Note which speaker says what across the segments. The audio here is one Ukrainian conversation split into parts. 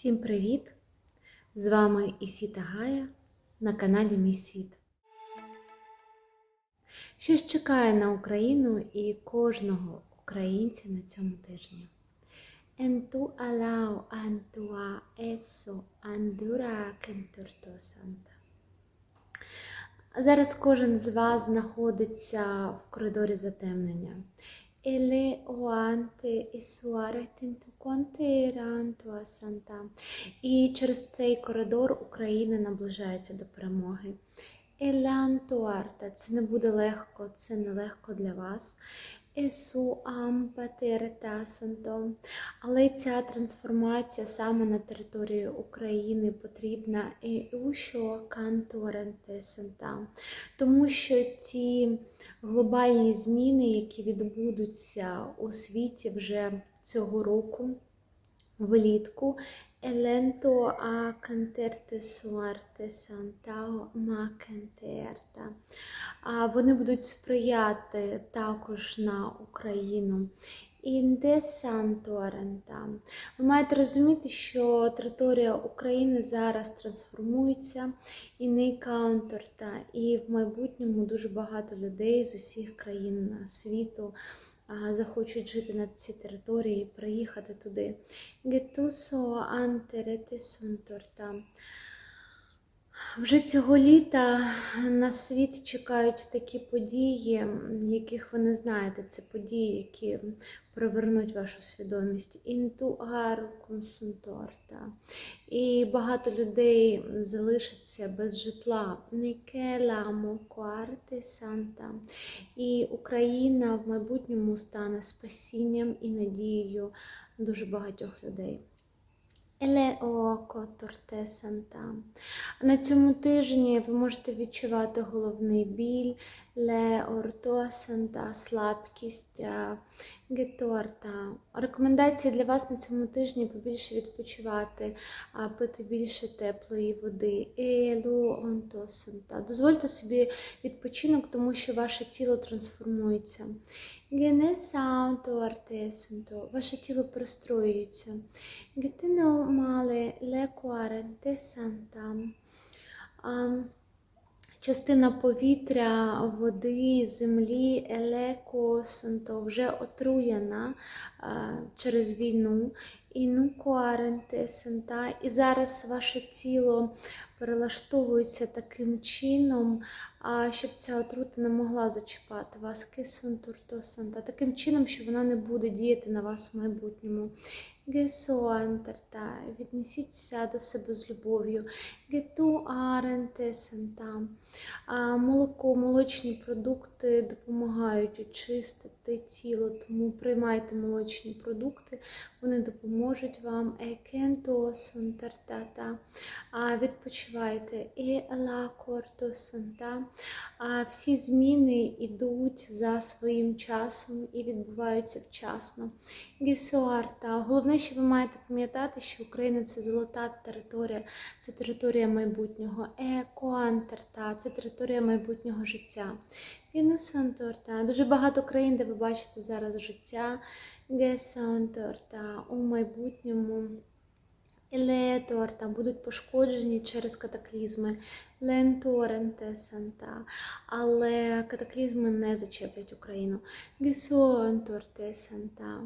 Speaker 1: Всім привіт! З вами Ісіта Гая на каналі Мій Світ. Щось чекає на Україну і кожного українця на цьому тижні. Tu alao antua eso andura kenturto. Зараз кожен з вас знаходиться в коридорі затемнення. Еле оанте і суаре тинтуконте рантуа санта. І через цей коридор Україна наближається до перемоги. Елянтуарта, це не буде легко, це не легко для вас. Есу ампатерта сонто. Але ця трансформація саме на території України потрібна і у що кантуаренте. Тому що ці глобальні зміни, які відбудуться у світі вже цього року, влітку, Еленто а кантерте суарте сантао ма кантерта. А Вони будуть сприяти також на Україну. Інде Сантуарента. Ви маєте розуміти, що територія України зараз трансформується і не каунтерта, і в майбутньому дуже багато людей з усіх країн світу захочуть жити на цій території, приїхати туди. Гетусо антерете. Вже цього літа на світ чекають такі події, яких ви не знаєте. Це події, які привернуть вашу свідомість. Інтуару консунторта. І багато людей залишаться без житла. Никеламо куарте санта. І Україна в майбутньому стане спасінням і надією дуже багатьох людей. Еле око торте санта. На цьому тижні ви можете відчувати головний біль, ле ортоа слабкість, геторта. Рекомендації для вас на цьому тижні побільше відпочивати, пити більше теплої води. Елу онто. Дозвольте собі відпочинок, тому що ваше тіло трансформується. Генесаунто артесунто, ваше тіло простроюється. Гетино мале лекуаренте санта. Частина повітря, води, землі, елекосунто вже отруєна через війну. Інукуаренте санта. І зараз ваше тіло перелаштовується таким чином, щоб ця отрута не могла зачіпати вас. Кисунтурто санта. Таким чином, що вона не буде діяти на вас у майбутньому. Гесуантерта, віднесіться до себе з любов'ю. Гету Арентесента. Молоко, молочні продукти допомагають очистити тіло, тому приймайте молочні продукти, вони допоможуть вам. Екенто сунтертата. Відпочивайте. І ла корто санта. Всі зміни йдуть за своїм часом і відбуваються вчасно. Гесуарта. Головне, що ви маєте пам'ятати, що Україна це золота територія, це територія майбутнього. Екоантерта, це територія майбутнього життя. Генусанторта. Дуже багато країн, де ви бачите зараз життя. Гесанторта у майбутньому. Елеторта будуть пошкоджені через катаклізми. Ленторенте санта. Але катаклізми не зачеплять Україну. Гесонторте санта.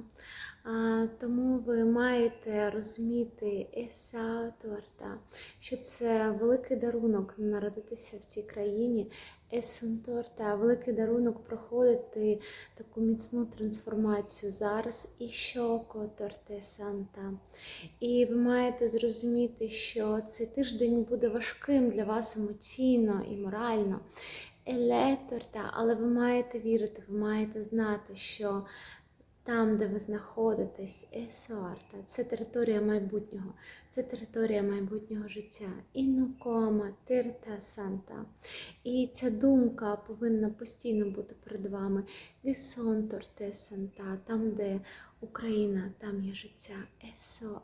Speaker 1: Тому ви маєте розуміти еса торта, що це великий дарунок народитися в цій країні. Есенторта великий дарунок проходити таку міцну трансформацію зараз. І щоко торте санта. І ви маєте зрозуміти, що цей тиждень буде важким для вас емоційно і морально. Елеторта, але ви маєте вірити, ви маєте знати, що там, де ви знаходитесь, Есуарта, це територія майбутнього, це територія майбутнього життя. Інукома, Тирта Санта. І ця думка повинна постійно бути перед вами. Вісонторте Санта, там, де Україна, там є життя. Есо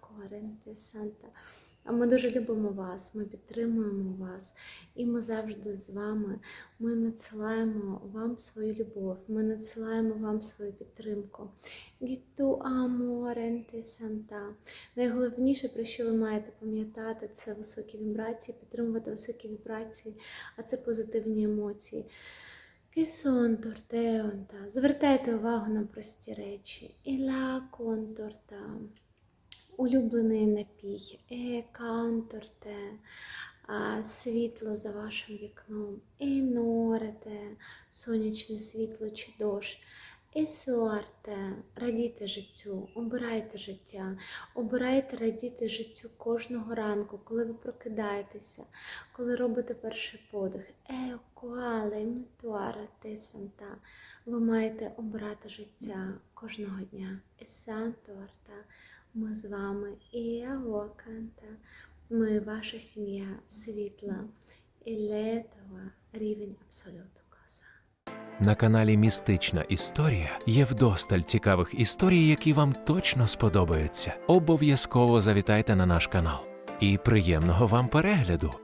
Speaker 1: Коренте Санта. Ми дуже любимо вас, ми підтримуємо вас, і ми завжди з вами. Ми надсилаємо вам свою любов, ми надсилаємо вам свою підтримку. Гіту аморенте санта. Найголовніше, про що ви маєте пам'ятати, це високі вібрації, підтримувати високі вібрації, а це позитивні емоції. Кесонторте онта. Звертайте увагу на прості речі. Іла конторта. Улюблений напій. Е. Світло за вашим вікном. І норете. Сонячне світло чи дощ. І суарте. Радійте життю, обирайте життя, обирайте радіти життю кожного ранку, коли ви прокидаєтеся, коли робите перший подих. Е, коале, митуара. Ви маєте обирати життя кожного дня. І санто арта. Ми з вами і авоканта. Ми ваша сім'я світла і летова рівень абсолюту.
Speaker 2: На каналі Містична історія є вдосталь цікавих історій, які вам точно сподобаються. Обов'язково завітайте на наш канал. І приємного вам перегляду!